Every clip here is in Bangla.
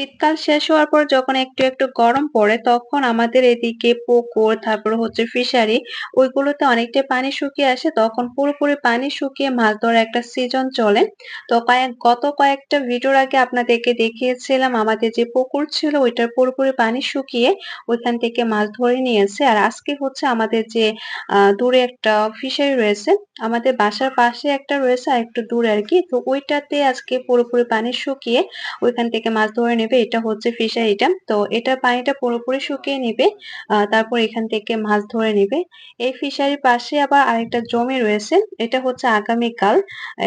শীতকাল শেষ হওয়ার পর যখন একটু, একটু গরম পড়ে তখন আমাদের এদিকে পুকুর তারপর হচ্ছে ফিশারি ওইগুলোতে অনেকটাই পানি শুকিয়ে আসে। তখন পুরোপুরি পানি শুকিয়ে মাছ ধরার একটা সিজন চলে। তো কয়েক গত কয়েকটা ভিডিওর আগে আপনাদেরকে দেখিয়েছিলাম আমাদের যে পুকুর ছিল ওইটার পুরোপুরি পানি শুকিয়ে ওইখান থেকে মাছ ধরে নিয়েছে। আর আজকে হচ্ছে আমাদের যে দূরে একটা ফিশারি রয়েছে। আমাদের বাসার পাশে একটা রয়েছে আর একটু দূরে আর কি তো ওইটাতে আজকে পুরোপুরি পানি শুকিয়ে ওইখান থেকে মাছ ধরে নেবে। এটা হচ্ছে ফিশারিটা। তো এটার পানিটা পুরোপুরি শুকিয়ে নিবে। তারপর এখান থেকে মাছ ধরে নিবে। এই ফিশারির পাশে আবার আরেকটা জমি রয়েছে। এটা হচ্ছে আগামীকাল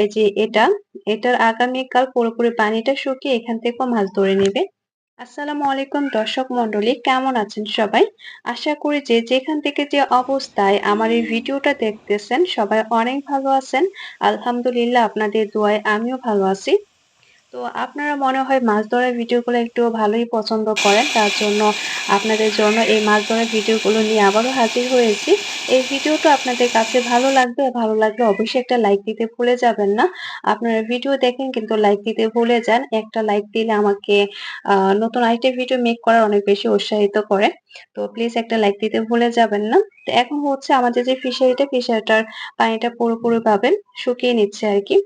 এই যে এটা, এটার আগামীকাল পুরোপুরি পানিটা শুকিয়ে এখান থেকেও মাছ ধরে নিবে। আসসালামু আলাইকুম দর্শক মন্ডলী কেমন আছেন সবাই? আশা করি যে যেখান থেকে যে অবস্থায় আমার এই ভিডিওটা দেখতেছেন সবাই অনেক ভালো আছেন। আলহামদুলিল্লাহ আপনাদের দোয়ায় আমিও ভালো আছি। তো আপনারা মনে হয় মাছ ধরার ভিডিওগুলো একটু ভালোই পছন্দ করেন। তার জন্য আপনাদের জন্য এই মাছ ধরার ভিডিওগুলো নিয়ে আবারও হাজির হয়েছি। এই ভিডিওটা আপনাদের কাছে ভালো লাগবে, ভালো লাগলে অবশ্যই একটা লাইক দিতে ভুলে যাবেন না। আপনারা ভিডিও দেখেন কিন্তু লাইক দিতে ভুলে যান। একটা লাইক দিলে আমাকে নতুন আরেকটা ভিডিও মেক করার অনেক বেশি উৎসাহিত করে। তো প্লিজ একটা লাইক দিতে ভুলে যাবেন না। তো এখন হচ্ছে আমাদের যে ফিশারিটা, ফিশারিটার পানিটা পুরোপুরিভাবে শুকিয়ে নিচ্ছে আরকি।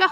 叫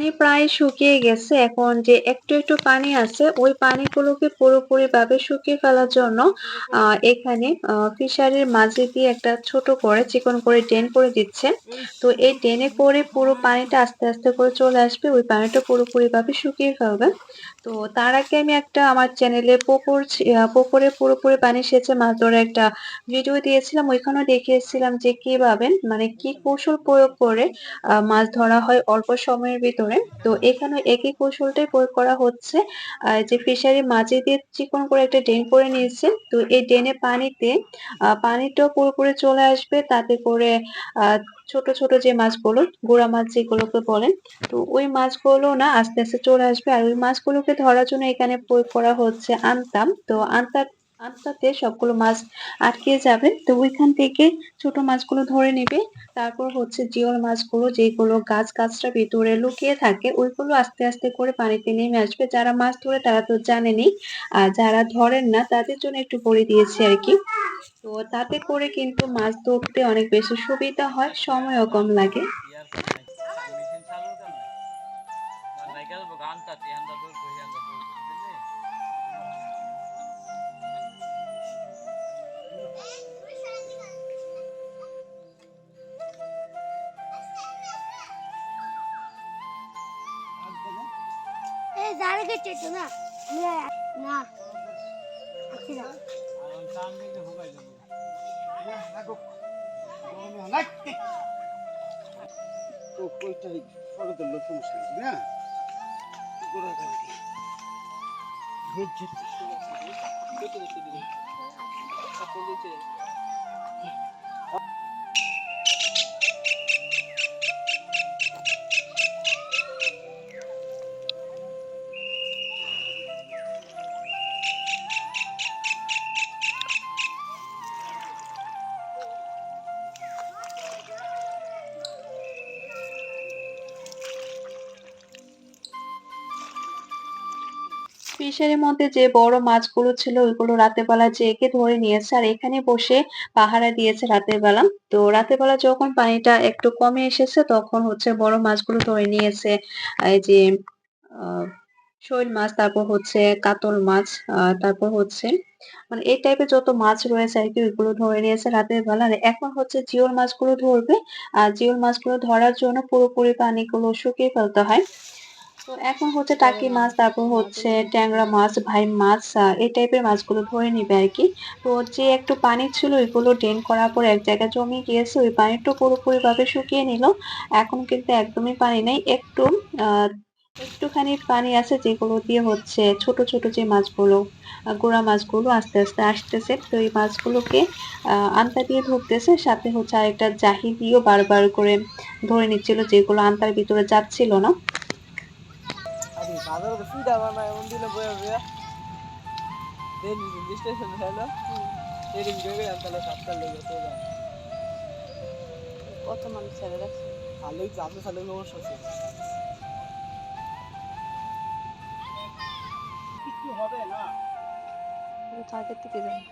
পানি প্রায় শুকিয়ে গেছে। এখন যে একটু, একটু পানি আছে ওই পানিগুলোকে পুরোপুরিভাবে শুকিয়ে ফেলার জন্য এখানে ফিশারির মাঝে দিয়ে একটা ছোট করে চিকন করে ড্রেন করে দিচ্ছে। তো এই ড্রেনে করে পুরো পানিটা আস্তে, আস্তে করে চলে আসবে। ওই পানিটা পুরোপুরিভাবে শুকিয়ে ফেলবে। তো তার আগে আমি একটা আমার চ্যানেলে পুকুর পুকুরে পুরোপুরি পানি সেচে মাছ ধরার একটা ভিডিও দিয়েছিলাম। ওইখানেও দেখিয়েছিলাম যে কীভাবে মানে কি কৌশল প্রয়োগ করে মাছ ধরা হয় অল্প সময়ের ভিতরে। তো এখানে একই কৌশলটাই প্রয়োগ করা হচ্ছে। যে ফিশারি মাঝে দিয়ে চিকন করে একটা ড্রেন করে নিয়েছে। তো এই ড্রেনে পানিতে আ পানিটাও পুরোপুরি চলে আসবে তাতে করে ছোট, ছোট যে মাছগুলো গুড়া মাছ যেগুলোকে বলেন, তো ওই মাছগুলো না আস্তে, আস্তে চলে আসবে। আর ওই মাছগুলোকে ধরার জন্য এখানে প্রয়োগ করা হচ্ছে আনতাম। তো আনতার আনতাতে সবগুলো মাছ আটকে যাবে। তো ওইখান থেকে ছোট মাছগুলো ধরে নেবে তারপর হচ্ছে জিওল মাছগুলো যেগুলো গাছ গাছটা ভিতরে লুকিয়ে থাকে ওইগুলো আস্তে, আস্তে করে পানিতে নেমে আসবে। যারা মাছ ধরে তারা তো জানেনি আর যারা ধরেন না তাদের জন্য একটু বলে দিয়েছি আর কি তো তাতে করে কিন্তু মাছ ধরতে অনেক বেশি সুবিধা হয়, সময়ও কম লাগে। পরে তো লোক সমস্যা নেই, না? গাড়ি মধ্যে যে বড় মাছগুলো ছিল, ওইগুলো রাতের বেলা জেগে ধরে নিয়েছে আর এখানে বসে পাহারা দিয়েছে রাতের বেলা। তো রাতের বেলা যখন পানিটা একটু কমে এসেছে, তখন হচ্ছে বড় মাছগুলো ধরে নিয়েছে। এই যে শৈল মাছ, তারপর হচ্ছে কাতল মাছ তারপর হচ্ছে মানে এই টাইপের যত মাছ রয়েছে আর কি, ওইগুলো ধরে নিয়েছে রাতের বেলা। আর এখন হচ্ছে জিওল মাছগুলো ধরবে। আর জিওল মাছগুলো ধরার জন্য পুরোপুরি পানিগুলো শুকিয়ে ফেলতে হয়। তো এখন হচ্ছে টাকি মাছ, তারপর হচ্ছে ট্যাংরা মাছ, ভাই মাছ এই টাইপের মাছগুলো ধরে নিবে আর কি। তো যে একটু পানি ছিল, ওইগুলো ড্রেন করার পর এক জায়গায় জমে গিয়েছে, ওই পানিটা পুরোপুরি ভাবে শুকিয়ে নিল। এখন কিন্তু একদমই পানি নেই, একটু একটুখানি পানি আছে যেগুলো দিয়ে হচ্ছে ছোট ছোট যে মাছগুলো গোড়া মাছগুলো আস্তে আস্তে আসতেছে। তো এই মাছগুলোকে আন্তা দিয়ে ধরতেছে, সাথে হচ্ছে আরেকটা জাহি দিয়েও বারবার করে ধরে নিচ্ছিল, যেগুলো আন্তার ভিতরে যাচ্ছিল না। বাজারে তো সুইটা বানায় এমন দিলে বয়া বয়া। দেন স্টেশন হলো ট্রেনিং করে আমি তাহলে সাতটার লেগে চলে কত মানুষ ছেড়ে রাখছে ভালোই চাপে চালে সমস্যা আছে। কিছু হবে না। তো আগের থেকে জানি।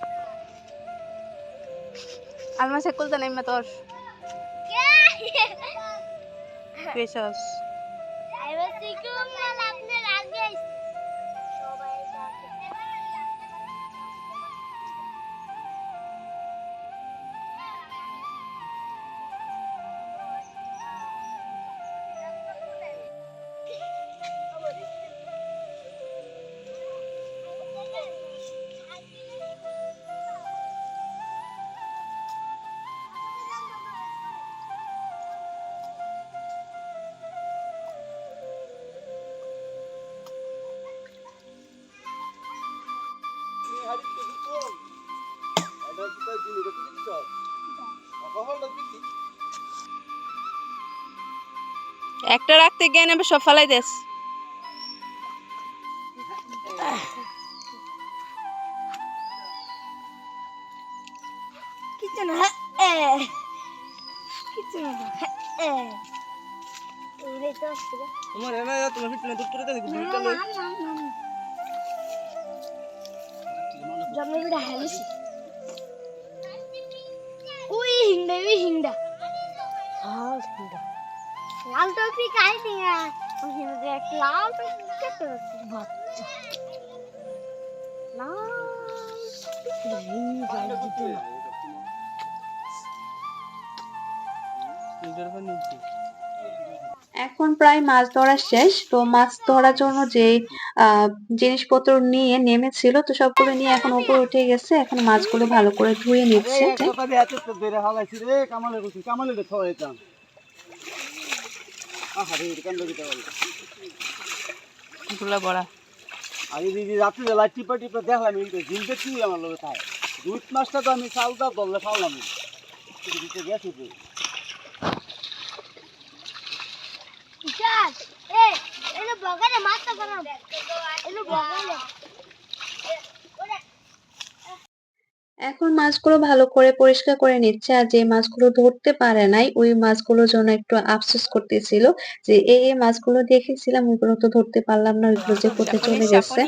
আলমা সে করতে নাই মা তোর পেছাস একটা রাখতে গিয়ে নেবে সব ফালাই দেস। কিছু না কিছু তোমার এনা তোমার ফিট দেখি বিড়া হেলিছি উই হিংডা হিংডা। সুন্দর লাল টপি কাই দিয়া ওই মধ্যে এক লাল রাখছি বাচ্চা। এখন প্রায় মাছ ধরা শেষ তো মাছ ধরার জন্য যে আহ জিনিসপত্র নিয়ে নেমেছিল তো সবগুলো নিয়ে এখন উপরে উঠে গেছে। এখন মাছগুলো ভালো করে ধুয়ে নিচ্ছে। এই? গুলা বড়া। আমি দিদি রাত্রে বেলা টিপা টিপা দেখলাম কিন্তু জিনতে কি আমার লোক খায়? দুধ মাছটা তো আমি চালটা দলে খাওয়ালাম দিতে গেছি তো। চাল এ এলো বগালে মাছটা বানাও এলো বগালে এখন মাছগুলো ভালো করে পরিষ্কার করে নিচ্ছে আর যে মাছগুলো ধরতে পারে নাই ওই মাছগুলোর জন্য একটু আফসোস করতেছিল যে এই এই মাছগুলো দেখেছিলাম ওইগুলো তো ধরতে পারলাম না ওইগুলো যে কোথায় চলে গেছে।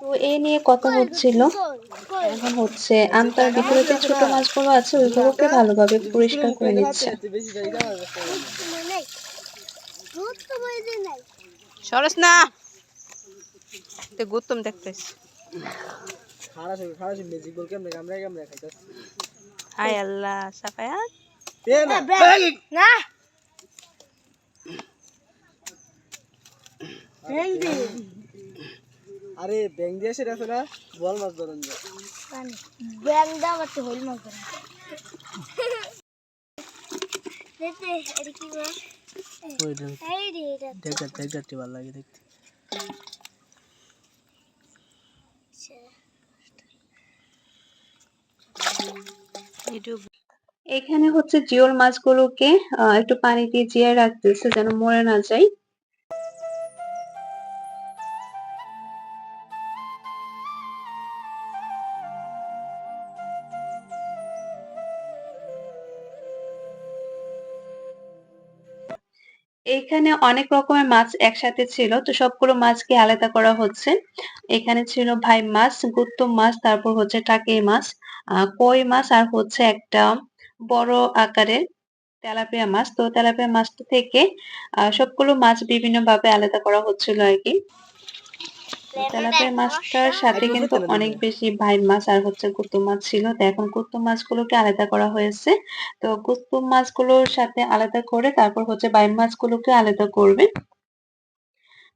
তো এই নিয়ে কথা হচ্ছিল। এখন হচ্ছে আমটার ভিতরে যে ছোট মাছগুলো আছে ওইগুলোকে ভালোভাবে পরিষ্কার করে নিচ্ছে। সরস না। তো গুত্তম দেখতেছ। খারাপ হবে খারাপ হবে ম্যাজিক বল কেমনে হায় আল্লাহ সাফায়াত এ না না। আরে ব্যাং দিয়ে সেটা আছে না বল মাছ ধরন ব্যাং দাও হইল মাছ ধরা। দেখতে এটা কি মাছ এই রে এটা দেখা দেখাতে ভালো লাগে দেখতে। ইউটিউব এখানে হচ্ছে জিওল মাছগুলোকে একটু পানি দিয়ে জিয়ে রাখতেছে যেন মরে না যায়। এইখানে অনেক রকমের মাছ একসাথে ছিল, তো সবগুলো মাছকে আলাদা করা হচ্ছে? এখানে ছিল ভাই মাছ গুত্তম মাছ, তারপর হচ্ছে টাকি মাছ কই মাছ, আর হচ্ছে একটা বড় আকারের তেলাপিয়া মাছ। তো তেলাপিয়া মাছটা থেকে সবগুলো মাছ বিভিন্নভাবে আলাদা করা হচ্ছিল আর কি। তেলাপিয়া মাছটার সাথে কিন্তু অনেক বেশি ভাই মাছ আর হচ্ছে গুত্তম মাছ ছিল। তো এখন গুত্তম মাছগুলোকে আলাদা করা হয়েছে। তো গুত্তম মাছগুলোর সাথে আলাদা করে তারপর হচ্ছে বাইম মাছগুলোকে আলাদা করবে।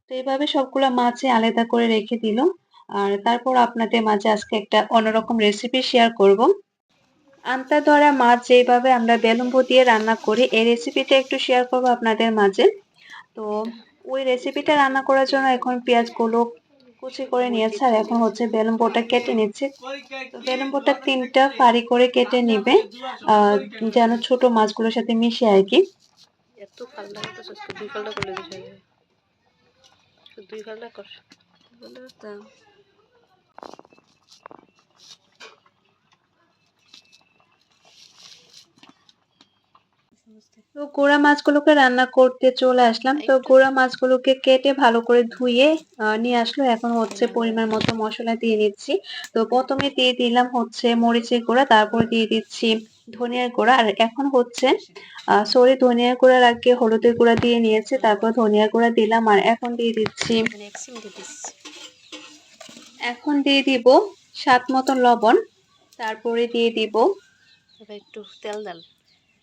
তো এইভাবে সবগুলো মাছই আলাদা করে রেখে দিল। আর তারপর আপনাদের মাঝে আজকে একটা অন্যরকম রেসিপি শেয়ার করব। আন্তা ধরা মাছ যেভাবে আমরা বেলুম্বু দিয়ে রান্না করি এই রেসিপিটা একটু শেয়ার করব আপনাদের মাঝে। তো ওই রেসিপিটা রান্না করার জন্য এখন পেঁয়াজগুলো কুচি করে নিয়েছে আর এখন হচ্ছে বেলুন বোটা কেটে নিচ্ছে। তো বোটা তিনটা ফাড়ি করে কেটে নিবে আহ যেন ছোট মাছগুলোর সাথে মিশে আর কি। এত দুই কর। তো গোড়া মাছগুলোকে রান্না করতে চলে আসলাম। তো গোড়া মাছগুলোকে কেটে ভালো করে ধুয়ে নিয়ে আসলো। এখন হচ্ছে পরিমাণ মতো মশলা দিয়ে নিচ্ছি। তো প্রথমে দিয়ে দিলাম হচ্ছে মরিচের গুঁড়া তারপর দিয়ে দিচ্ছি ধনিয়ার গুঁড়া। আর এখন হচ্ছে সরি ধনিয়ার গুঁড়ার আগে হলুদের গুঁড়া দিয়ে নিয়েছি তারপর ধনিয়ার গুঁড়া দিলাম। আর এখন দিয়ে দিচ্ছি মানে এখন দিয়ে দিব স্বাদ মতো লবণ তারপরে দিয়ে দিব একটু তেল ডাল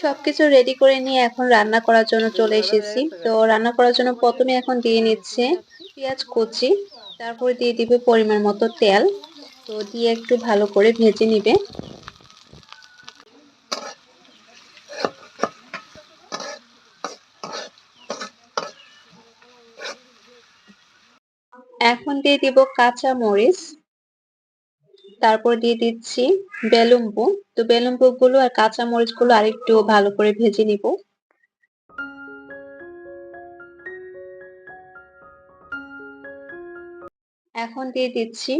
সবকিছু রেডি করে নিয়ে এখন রান্না করার জন্য চলে এসেছি। তো রান্না করার জন্য প্রথমে এখন দিয়ে নিচ্ছে পেঁয়াজ কুচি, তারপরে দিয়ে দিবে পরিমাণ মতো তেল। তো দিয়ে একটু ভালো করে ভেজে নিবে। এখন দিয়ে দিব কাঁচা মরিচ। তারপর দিয়ে দিচ্ছি বেলুম্বু তো বেলুম্বু গুলো আর কাঁচা মরিচগুলো আরেকটু ভালো করে ভেজে নিব। এখন দিয়ে দিচ্ছি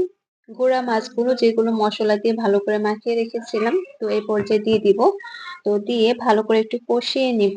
গুঁড়া মাছগুলো যেগুলো মশলা দিয়ে ভালো করে মাখিয়ে রেখেছিলাম, তো এই পর্যায়ে দিয়ে দিব। তো দিয়ে ভালো করে একটু কষিয়ে নিব।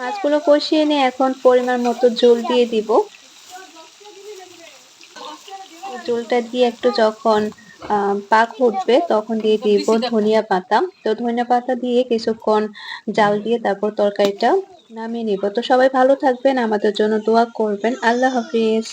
মাছগুলো কষিয়ে নিয়ে এখন পরিমাণ মতো জল দিয়ে দিব। জলটা দিয়ে একটু যখন আহ, পাক উঠবে তখন দিয়ে দিব ধনিয়া পাতা। তো ধনিয়া পাতা দিয়ে কিছুক্ষণ জাল দিয়ে তারপর তরকারিটা নামিয়ে নিব। তো সবাই ভালো থাকবেন আমাদের জন্য দোয়া করবেন। আল্লাহ হাফিজ।